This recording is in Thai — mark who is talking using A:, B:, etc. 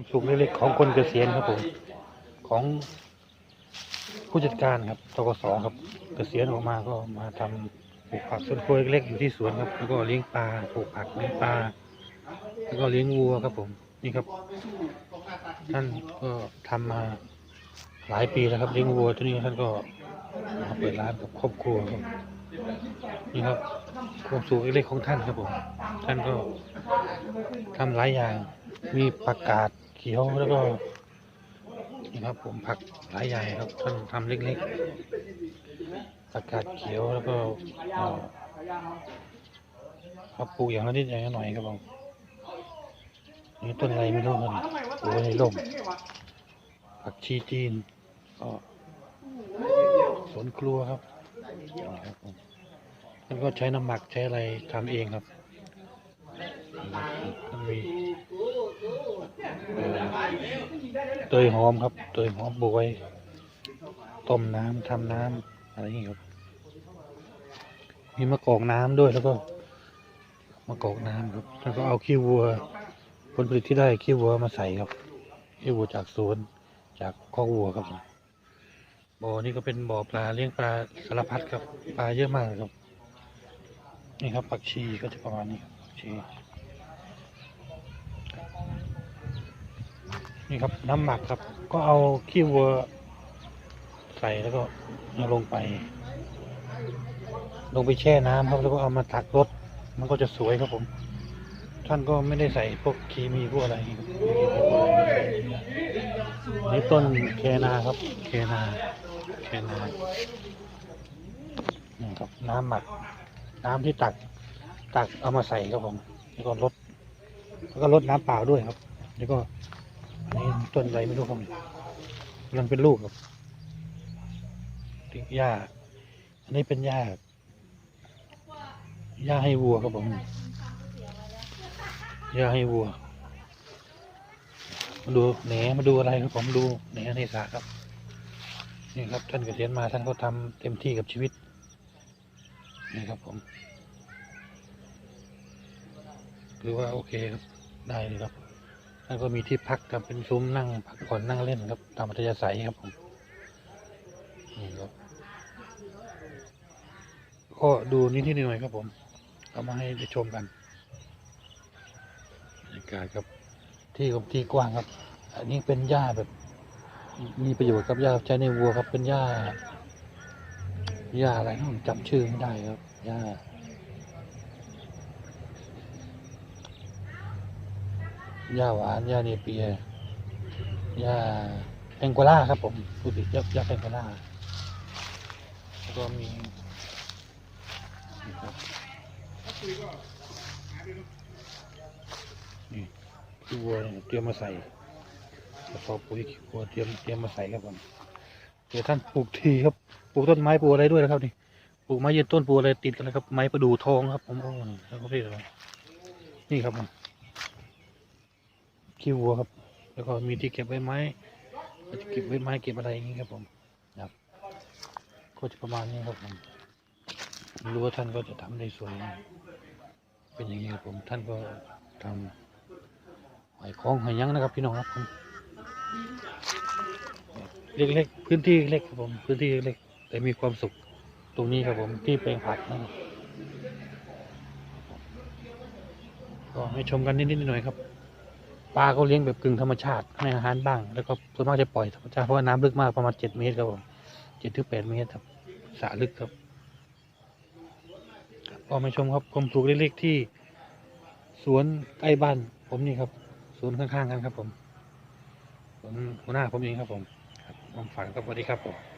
A: ความสุขเล็กๆของคนเกษียณครับผมของผู้จัดการครับตกสครับ เกษียณออกมาก็มาทำปลูกผักสวนครัวเล็กๆอยู่ที่สวนครับ แล้วก็เลี้ยงปลาปลูกผักเลี้ยงปลาแล้วก็เลี้ยงวัวครับผมนี่ครับ ท่านก็ทำมาหลายปีแล้วครับเลี้ยงวัวตัวนี้ท่านก็มาเปิดร้านกับครอบครัวครับนี่ครับความสุขเล็กๆของท่านครับผมท่านก็ทำหลายอย่างมีผักกาด เขียวแล้วก็นี่ครับผมผักหลายอย่ครับท่านทำเล็กๆผักกาดเขียวแล้วก็เอ่อครับปลูกอย่างละนิดอย่างละหน่อยครับผมนี่ต้นอะไรไม่รู้มันปลูกในร่มผักชีจีนก็สวนครัวครับนี่ครับผมท่านก็ใช้น้ำหมักใช้อะไรทำเองครับท่านมี เตยหอมครับเตยหอมบวยต้มน้ำทำน้ำอะไรอย่างนี้ครับมีมะกอกน้ำด้วยแล้วก็มะกอกน้ำครับ แล้วก็เอาขี้วัว ผลผลิตที่ได้ขี้วัวมาใส่ครับขี้วัวจากสวนจากคอกวัวครับบ่อนี่ก็เป็นบ่อปลาเลี้ยงปลาสารพัดครับ ปลาเยอะมากครับ นี่ครับผักชีก็จะประมาณนี้ผักชี นี่ครับน้ำหมักครับ ก็เอาขี้วัวใส่แล้วก็เอาลงไป ลงไปแช่น้ำครับ แล้วก็เอามาตักรสมันก็จะสวยครับผม ท่านก็ไม่ได้ใส่พวกเคมีพวกอะไรนี่ต้นแคนาครับแคนาแคนานี่ครับน้ำหมัก น้ำที่ตัก ตักเอามาใส่ครับผมแล้วก็ลดแล้วก็ลดน้ำเปล่าด้วยครับ แล้วก็ นนี้ต้นอะไรไม่รู้ครับกำลังเป็นลูกครับติหญ้าอันนี้เป็นหญ้าหญ้าให้วัวครับผมหญ้าให้วัว มาดูแหนมาดูอะไรครับผมดูแหนในสระครับนี่ครับท่านเกษียณมาท่านก็ทำเต็มที่กับชีวิตนี่ครับผมถือว่าโอเคครับได้เลยครับ แล้วก็มีที่พักครับเป็นซุ้มนั่งพักผ่อนนั่งเล่นครับตามอัธยาศัยครับผมนี่ครับก็ดูนิดๆหน่อยครับผมเอามาให้ได้ชมกันบรรยากาศครับที่กับที่กว้างครับ อันนี้เป็นหญ้าแบบ มีประโยชน์ครับหญ้าใช้ในวัวครับเป็นหญ้าหญ้าอะไรนะผมจำชื่อไม่ได้ครับหญ้า หญ้าหวานหญ้าเนเปียหญ้าแองโกลาครับผมพูดผิดหญ้าหญ้าแองโกลาแล้วก็มีนี่ขี้วัวเนี่ยเตรียมมาใส่กระสอบปุ๋ยขี้วัวเตรียมเตรียมมาใส่ครับผมเดี๋ยวท่านปลูกทีครับปลูกต้นไม้ปลูกอะไรด้วยนะครับนี่ปลูกไม้ยืนต้นปลูกอะไรติดกันเลยครับ ไม้ประดู่ทองครับผมโอ้ยแล้วก็พี่นี่ครับผม ขี้วัวครับ แล้วก็มีที่เก็บไว้ไม้จะเก็บไว้ไม้เก็บอะไรอย่างนี้ครับผมครับก็จะประมาณนี้ครับผมรู้ว่าท่านก็จะทำได้สวยเป็นอย่างนี้ครับผมท่านก็ทำหอยคล้องหอยยั้งนะครับ พี่น้องครับผมเล็กๆพื้นที่เล็กครับผมพื้นที่เล็กแต่มีความสุขตรงนี้ครับผมที่แปลงผักนะครับก็ให้ชมกันนิดๆหน่อยๆครับ ปลาเขาเลี้ยงแบบกึ่งธรรมชาติให้อาหารบ้าง แล้วก็ส่วนมากจะปล่อยธรรมชาติเพราะว่าน้ำลึกมากประมาณเจ็ดเมตรครับผมเจ็ดถึงแปดเมตรครับสระลึกครับก็มาชมครับกรมปลูกเล็กๆที่ สวนใกล้บ้าน ผมนี่ครับสวนข้างๆกันครับผมสวนหัวหน้าผมเองครับผมครับผมฝันครับสวัสดีครับผม